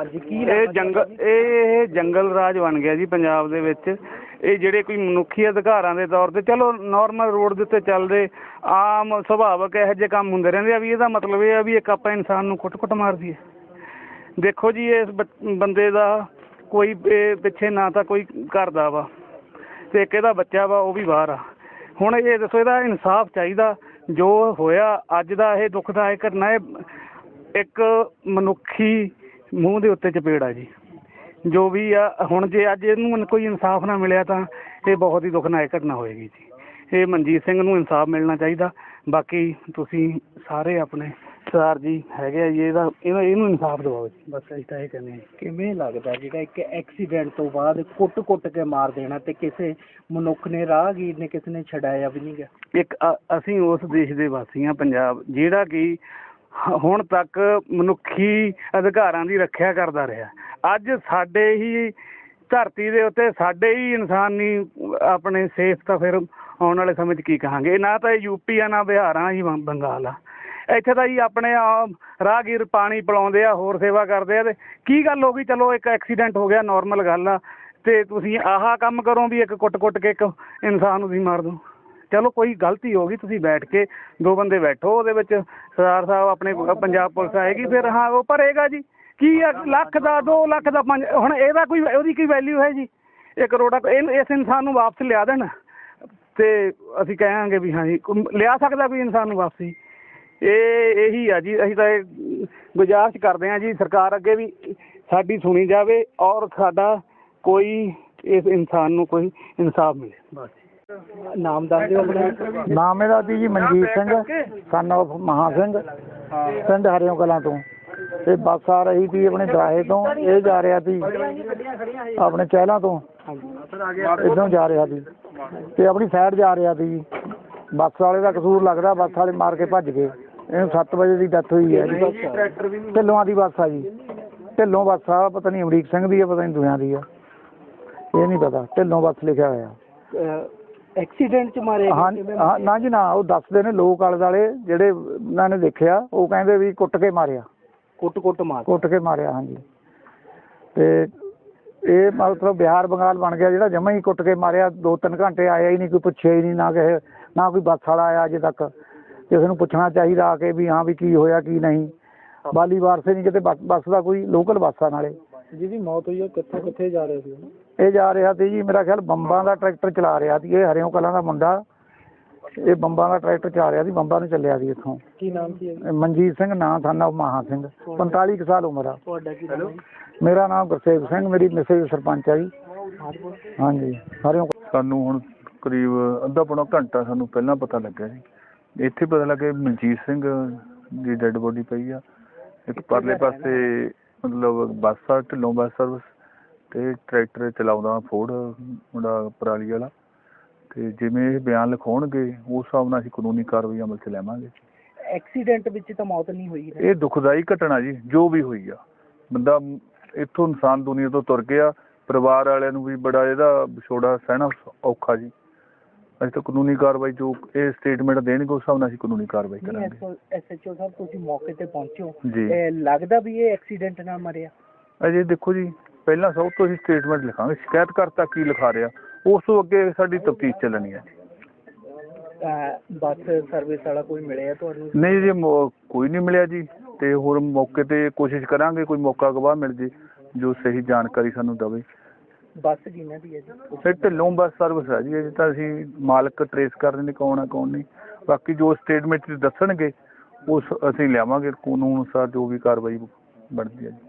ਅੱਜ ਕੀ ਇਹ ਜੰਗਲ ਇਹ ਇਹ ਜੰਗਲ ਰਾਜ ਬਣ ਗਿਆ ਜੀ ਪੰਜਾਬ ਦੇ ਵਿੱਚ। ਇਹ ਜਿਹੜੇ ਕੋਈ ਮਨੁੱਖੀ ਅਧਿਕਾਰਾਂ ਦੇ ਤੌਰ ਤੇ ਚਲੋ ਨਾਰਮਲ ਰੋਡ ਦੇ ਉੱਤੇ ਚੱਲਦੇ ਆਮ ਸੁਭਾਵਕ ਇਹੋ ਜਿਹੇ ਕੰਮ ਹੁੰਦੇ ਰਹਿੰਦੇ ਆ ਵੀ ਇਹਦਾ ਮਤਲਬ ਇਹ ਆ ਵੀ ਇੱਕ ਆਪਾਂ ਇਨਸਾਨ ਨੂੰ ਕੁੱਟ-ਕੁੱਟ ਮਾਰ ਦਈਏ। ਦੇਖੋ ਜੀ ਇਸ ਬੰਦੇ ਦਾ ਕੋਈ ਪਿੱਛੇ ਨਾ ਤਾਂ ਕੋਈ ਘਰ ਦਾ ਵਾ ਤੇ ਇੱਕ ਇਹਦਾ ਬੱਚਾ ਵਾ ਉਹ ਵੀ ਬਾਹਰ ਆ। ਹੁਣ ਇਹ ਦੱਸੋ ਇਹਦਾ ਇਨਸਾਫ ਚਾਹੀਦਾ। ਜੋ ਹੋਇਆ ਅੱਜ ਦਾ ਇਹ ਦੁਖਦਾਇਕ ਘਟਨਾ ਇਹ ਇੱਕ ਮਨੁੱਖੀ ਮੂੰਹ ਦੇ ਉੱਤੇ ਚਪੇੜ ਆ ਜੀ। ਜੋ ਵੀ ਆ ਹੁਣ ਜੇ ਅੱਜ ਇਹਨੂੰ ਕੋਈ ਇਨਸਾਫ ਨਾ ਮਿਲਿਆ ਤਾਂ ਇਹ ਬਹੁਤ ਹੀ ਦੁਖਦਾਇਕ ਘਟਨਾ ਹੋਏਗੀ ਜੀ। ਇਹ ਮਨਜੀਤ ਸਿੰਘ ਨੂੰ ਇਨਸਾਫ ਮਿਲਣਾ ਚਾਹੀਦਾ। ਬਾਕੀ ਤੁਸੀਂ ਸਾਰੇ ਆਪਣੇ ਸਰਦਾਰ ਜੀ ਹੈਗੇ ਆ ਜੀ ਇਹਦਾ ਇਹਨੂੰ ਇਹਨੂੰ ਇਨਸਾਫ ਦਿਵਾਓ ਜੀ। ਬਸ ਅਸੀਂ ਤਾਂ ਇਹ ਕਹਿੰਦੇ ਹਾਂ। ਕਿਵੇਂ ਲੱਗਦਾ ਜਿਹੜਾ ਇੱਕ ਐਕਸੀਡੈਂਟ ਤੋਂ ਬਾਅਦ ਕੁੱਟ-ਕੁੱਟ ਕੇ ਮਾਰ ਦੇਣਾ ਤੇ ਕਿਸੇ ਮਨੁੱਖ ਨੇ ਰਾਹਗੀਰ ਨੇ ਕਿਸੇ ਨੇ ਛਡਾਇਆ ਵੀ ਨਹੀਂ ਗਿਆ ਇੱਕ ਅ- ਅਸੀਂ ਉਸ ਦੇਸ਼ ਦੇ ਵਾਸੀ ਹਾਂ ਪੰਜਾਬ। ਜਿਹੜਾ ਕਿ ਹੁਣ ਤੱਕ ਮਨੁੱਖੀ ਅਧਿਕਾਰਾਂ ਦੀ ਰੱਖਿਆ ਕਰਦਾ ਰਿਹਾ। ਅੱਜ ਸਾਡੇ ਹੀ ਧਰਤੀ ਦੇ ਉੱਤੇ ਸਾਡੇ ਹੀ ਇਨਸਾਨੀ ਆਪਣੇ ਸੇਫ ਤਾਂ ਫਿਰ ਆਉਣ ਵਾਲੇ ਸਮੇਂ 'ਚ ਕੀ ਕਹਾਂਗੇ? ਨਾ ਤਾਂ ਇਹ ਯੂਪੀ ਆ, ਨਾ ਬਿਹਾਰ ਆ ਜੀ ਬੰ- ਬੰਗਾਲ ਆ। ਇੱਥੇ ਤਾਂ ਜੀ ਆਪਣੇ ਰਾਹਗੀਰ ਪਾਣੀ ਪਿਲਾਉਂਦੇ ਆ, ਹੋਰ ਸੇਵਾ ਕਰਦੇ ਆ ਤੇ ਕੀ ਗੱਲ ਹੋ ਗਈ? ਚਲੋ ਇੱਕ ਐਕਸੀਡੈਂਟ ਹੋ ਗਿਆ ਨਾਰਮਲ ਗੱਲ ਆ ਤੇ ਤੁਸੀਂ ਆਹਾ ਕੰਮ ਕਰੋ ਵੀ ਇੱਕ ਕੁੱਟ-ਕੁੱਟ ਕੇ ਇੱਕ ਇਨਸਾਨ ਨੂੰ ਵੀ ਮਾਰ ਦੋ ਚਲੋ ਕੋਈ ਗਲਤੀ ਹੋ ਗਈ, ਤੁਸੀਂ ਬੈਠ ਕੇ ਦੋ ਬੰਦੇ ਬੈਠੋ ਉਹਦੇ ਵਿੱਚ, ਸਰਦਾਰ ਸਾਹਿਬ ਆਪਣੇ ਪੰਜਾਬ ਪੁਲਿਸ ਆਏਗੀ ਫਿਰ, ਹਾਂ, ਉਹ ਭਰੇਗਾ ਜੀ, ਕੀ ਆ, ਲੱਖ ਦਾ 2 ਲੱਖ ਦਾ ਪੰਜ, ਹੁਣ ਇਹਦਾ ਕੋਈ, ਉਹਦੀ ਕੀ ਵੈਲਿਊ ਹੈ ਜੀ? ਇਹ ਕਰੋੜਾ ਇਹ ਇਸ ਇਨਸਾਨ ਨੂੰ ਵਾਪਸ ਲਿਆ ਦੇਣ, ਤੇ ਅਸੀਂ ਕਹਾਂਗੇ ਵੀ ਹਾਂ ਜੀ ਲਿਆ ਸਕਦਾ ਕੋਈ ਇਨਸਾਨ ਨੂੰ ਵਾਪਸੀ? ਇਹ, ਇਹੀ ਆ ਜੀ, ਅਸੀਂ ਤਾਂ ਇਹ ਗੁਜ਼ਾਰਿਸ਼ ਕਰਦੇ ਹਾਂ ਜੀ, ਸਰਕਾਰ ਅੱਗੇ ਵੀ ਸਾਡੀ ਸੁਣੀ ਜਾਵੇ ਔਰ ਸਾਡਾ ਕੋਈ ਇਸ ਇਨਸਾਨ ਨੂੰ ਕੋਈ ਇਨਸਾਫ ਮਿਲੇ। ਬਸ ਨਾਮ ਦੱਸ ਦਿਓ ਆਪਣਾ। ਨਾਮ ਇਹਦਾ ਸੀ ਜੀ ਮਨਜੀਤ ਸਿੰਘ ਸਨ of ਮਹਾ ਸਿੰਘ ਪਿੰਡ ਹਰਿਓਂ ਕਲਾਂ ਤੋਂ। ਤੇ ਬੱਸ ਆ ਰਹੀ ਸੀ ਆਪਣੇ ਦਰਾਹੇ ਤੋਂ ਇਹ ਜਾ ਰਿਹਾ ਸੀ। ਆਪਣੇ ਚਹਿਲਾਂ ਤੋਂ। ਇਧਰੋਂ ਜਾ ਰਿਹਾ ਸੀ। ਤੇ ਆਪਣੀ ਸਾਈਡ ਜਾ ਰਿਹਾ ਸੀ। ਜੀ ਬੱਸ ਵਾਲੇ ਦਾ ਕਸੂਰ ਲੱਗਦਾ ਬੱਸ ਵਾਲੇ ਮਾਰ ਕੇ ਭੱਜ ਗਏ। ਇਹਨੂੰ 7 ਵਜੇ ਦੀ ਡੈਥ ਹੋਈ ਹੈ ਜੀ। ਢਿੱਲੋਂ ਦੀ ਬੱਸ ਆ ਜੀ। ਢਿੱਲੋਂ ਬੱਸ ਆ ਪਤਾ ਨਹੀਂ ਅਮਰੀਕ ਸਿੰਘ ਦੀ ਆ ਪਤਾ ਨਹੀਂ ਦੁਨੀਆਂ ਦੀ ਆ। ਇਹ ਨਹੀਂ ਪਤਾ। ਢਿੱਲੋਂ ਬੱਸ ਲਿਖਿਆ ਹੋਇਆ। ਐਕਸੀਡੈਂਟ ਚ ਮਾਰੇ ਹਾਂ ਹਾਂ, ਨਾ ਜੀ ਨਾ ਉਹ ਦੱਸਦੇ ਨੇ ਲੋਕ ਆਲੇ ਵਾਲੇ ਜਿਹੜੇ ਉਹਨਾਂ ਨੇ ਦੇਖਿਆ ਉਹ ਕਹਿੰਦੇ ਵੀ ਕੁੱਟ ਕੇ ਮਾਰਿਆ। ਕੁੱਟ-ਕੁੱਟ ਮਾਰ ਕੁੱਟ ਕੇ ਮਾਰਿਆ ਹਾਂਜੀ। ਤੇ ਇਹ ਮਤਲਬ ਬਿਹਾਰ ਬੰਗਾਲ ਬਣ ਗਿਆ ਜਿਹੜਾ ਜਮਾ ਹੀ ਕੁੱਟ ਕੇ ਮਾਰਿਆ। ਦੋ ਤਿੰਨ ਘੰਟੇ ਆਇਆ ਹੀ ਨਹੀਂ ਕੋਈ ਪੁੱਛਿਆ ਹੀ ਨਹੀਂ ਨਾ ਕਿਸੇ ਨਾ ਕੋਈ ਬੱਸ ਵਾਲਾ ਆਇਆ ਅਜੇ ਤੱਕ। ਕਿਸੇ ਨੂੰ ਪੁੱਛਣਾ ਚਾਹੀਦਾ ਆ ਕੇ ਵੀ ਹਾਂ ਵੀ ਕੀ ਹੋਇਆ ਕੀ ਨਹੀਂ। ਬਾਲੀ ਵਾਰਸੇ ਨਹੀਂ ਕਿਤੇ ਬੱਸ ਬੱਸ ਦਾ ਕੋਈ ਲੋਕਲ ਬੱਸ ਆ ਨਾਲੇ। ਜਿਹਦੀ ਮੌਤ ਹੋਈ ਹੈ ਕਿੱਥੋਂ ਕਿੱਥੇ ਜਾ ਰਹੇ ਸੀ ਇਹ ਜਾ ਰਿਹਾ ਸੀ ਜੀ ਮੇਰਾ ਖਿਆਲ ਬੰਬਾਂ ਦਾ ਟਰੈਕਟਰ ਚਲਾ ਰਿਹਾ ਸੀ ਇਹ ਹਰਿਓਂ ਕਲਾਂ ਦਾ ਮੁੰਡਾ। ਇਹ ਬੰਬਾਂ ਦਾ ਟਰੈਕਟਰ ਚਲਾ ਰਿਹਾ ਸੀ ਬੰਬਾਂ ਨੂੰ ਚੱਲਿਆ ਸੀ ਇੱਥੋਂ। ਕੀ ਨਾਮ ਕੀ ਹੈ ਇਹ ਮਨਜੀਤ ਸਿੰਘ ਨਾਂ ਸਾਨਾ ਮਹਾ ਸਿੰਘ। 45 ਕੁ ਸਾਲ ਉਮਰ ਆ। ਤੁਹਾਡਾ ਕੀ ਨਾਮ ਹੈ? ਮੇਰਾ ਨਾਮ ਗੁਰਸੇਵ ਸਿੰਘ ਮੇਰੀ ਮਿਸੇਜ ਸਰਪੰਚ ਆ ਜੀ। ਹਾਂਜੀ ਹਰਿਓਂ ਸਾਨੂੰ ਹੁਣ ਕਰੀਬ ਅੱਧਾ ਪੌਣਾ ਘੰਟਾ ਸਾਨੂੰ ਪਹਿਲਾਂ ਪਤਾ ਲੱਗਿਆ ਜੀ। ਇੱਥੇ ਪਤਾ ਲੱਗਿਆ ਮਨਜੀਤ ਸਿੰਘ ਦੀ ਡੈੱਡ ਬੋਡੀ ਪਈ ਆ। ਇੱਕ ਪਰਲੇ ਪਾਸੇ ਮਤਲਬ ਬੱਸ ਆ ਢਿੱਲੋਂ ਬੱਸ ਸਰਵਿਸ ਤੇ ਟਰੈਕਟਰ ਚਲਾਉਂਦਾ ਫੋਰਡ ਮੁੰਡਾ ਪਰਾਲੀ ਵਾਲਾ। ਤੇ ਜਿਵੇਂ ਇਹ ਬਿਆਨ ਲਿਖਾਉਣਗੇ ਉਸ ਹਿਸਾਬ ਨਾਲ ਅਸੀਂ ਕਾਨੂੰਨੀ ਕਾਰਵਾਈ ਅਮਲ ਚ ਲੈਵਾਂਗੇ ਐਕਸੀਡੈਂਟ ਵਿੱਚ ਤਾਂ ਮੌਤ ਨਹੀਂ ਹੋਈ ਇਹ ਦੁਖਦਾਈ ਘਟਨਾ ਜੀ ਜੋ ਵੀ ਹੋਈ ਆ। ਬੰਦਾ ਇੱਥੋਂ ਇਨਸਾਨ ਦੁਨੀਆ ਤੋਂ ਤੁਰ ਗਿਆ ਪਰਿਵਾਰ ਵਾਲਿਆਂ ਨੂੰ ਵੀ ਬੜਾ ਇਹਦਾ ਵਿਛੋੜਾ ਸਹਿਣਾ ਔਖਾ ਜੀ। ਅਸੀਂ ਤਾਂ ਕਾਨੂੰਨੀ ਕਾਰਵਾਈ ਜੋ ਇਹ ਸਟੇਟਮੈਂਟ ਦੇਣਗੇ ਉਸ ਹਿਸਾਬ ਨਾਲ ਅਸੀਂ ਕਾਨੂੰਨੀ ਕਾਰਵਾਈ ਕਰਾਂਗੇ। ਐਸਐਚਓ ਸਾਹਿਬ ਤੁਸੀਂ ਮੌਕੇ ਤੇ ਪਹੁੰਚੇ। ਹੋ ਜੀ। ਇਹ ਲੱਗਦਾ ਵੀ ਇਹ ਐਕਸੀਡੈਂਟ ਨਾਲ ਮਰਿਆ। ਅਜੇ ਦੇਖੋ ਜੀ ਪਹਿਲਾਂ ਸਭ ਤੋਂ ਅਸੀਂ ਸਟੇਟਮੈਂਟ ਲਿਖਾਂਗੇ। ਸ਼ਿਕਾਇਤ ਕਰਤਾ ਕੀ ਲਿਖਾ ਰਿਹਾ ਉਸ ਤੋਂ ਅੱਗੇ ਸਾਡੀ ਤਫਤੀਸ਼ ਚੱਲਣੀ ਹੈ। ਅਹ ਬੱਸ ਸਰਵਿਸ ਵਾਲਾ ਕੋਈ ਮਿਲਿਆ ਤੁਹਾਨੂੰ? ਨਹੀਂ ਜੀ ਮੌ- ਕੋਈ ਨਹੀਂ ਮਿਲਿਆ ਜੀ। ਤੇ ਹੋਰ ਮੌਕੇ ਤੇ ਕੋਸ਼ਿਸ਼ ਕਰਾਂਗੇ ਕੋਈ ਮੌਕਾ ਗਵਾਹ ਮਿਲ ਜੇ ਜੋ ਸਹੀ ਜਾਣਕਾਰੀ ਸਾਨੂੰ ਦਵੇ। ਬੱਸ ਜਿਨ੍ਹਾਂ ਦੀ ਹੈ ਜੀ। ਫਿਰ ਢਿੱਲੋਂ ਬੱਸ ਸਰਵਿਸ ਹੈ ਜੀ ਅਜੇ ਤਾਂ ਅਸੀਂ ਮਾਲਕ ਟਰੇਸ ਕਰ ਰਹੇ ਨੇ ਕੌਣ ਆ, ਕੌਣ ਨਹੀਂ। ਬਾਕੀ ਜੋ ਸਟੇਟਮੈਂਟ 'ਚ ਦੱਸਣਗੇ ਉਸ ਅਸੀਂ ਲਿਆਵਾਂਗੇ, ਕਾਨੂੰਨ ਅਨੁਸਾਰ ਜੋ ਵੀ ਕਾਰਵਾਈ ਬਣਦੀ ਹੈ ਜੀ।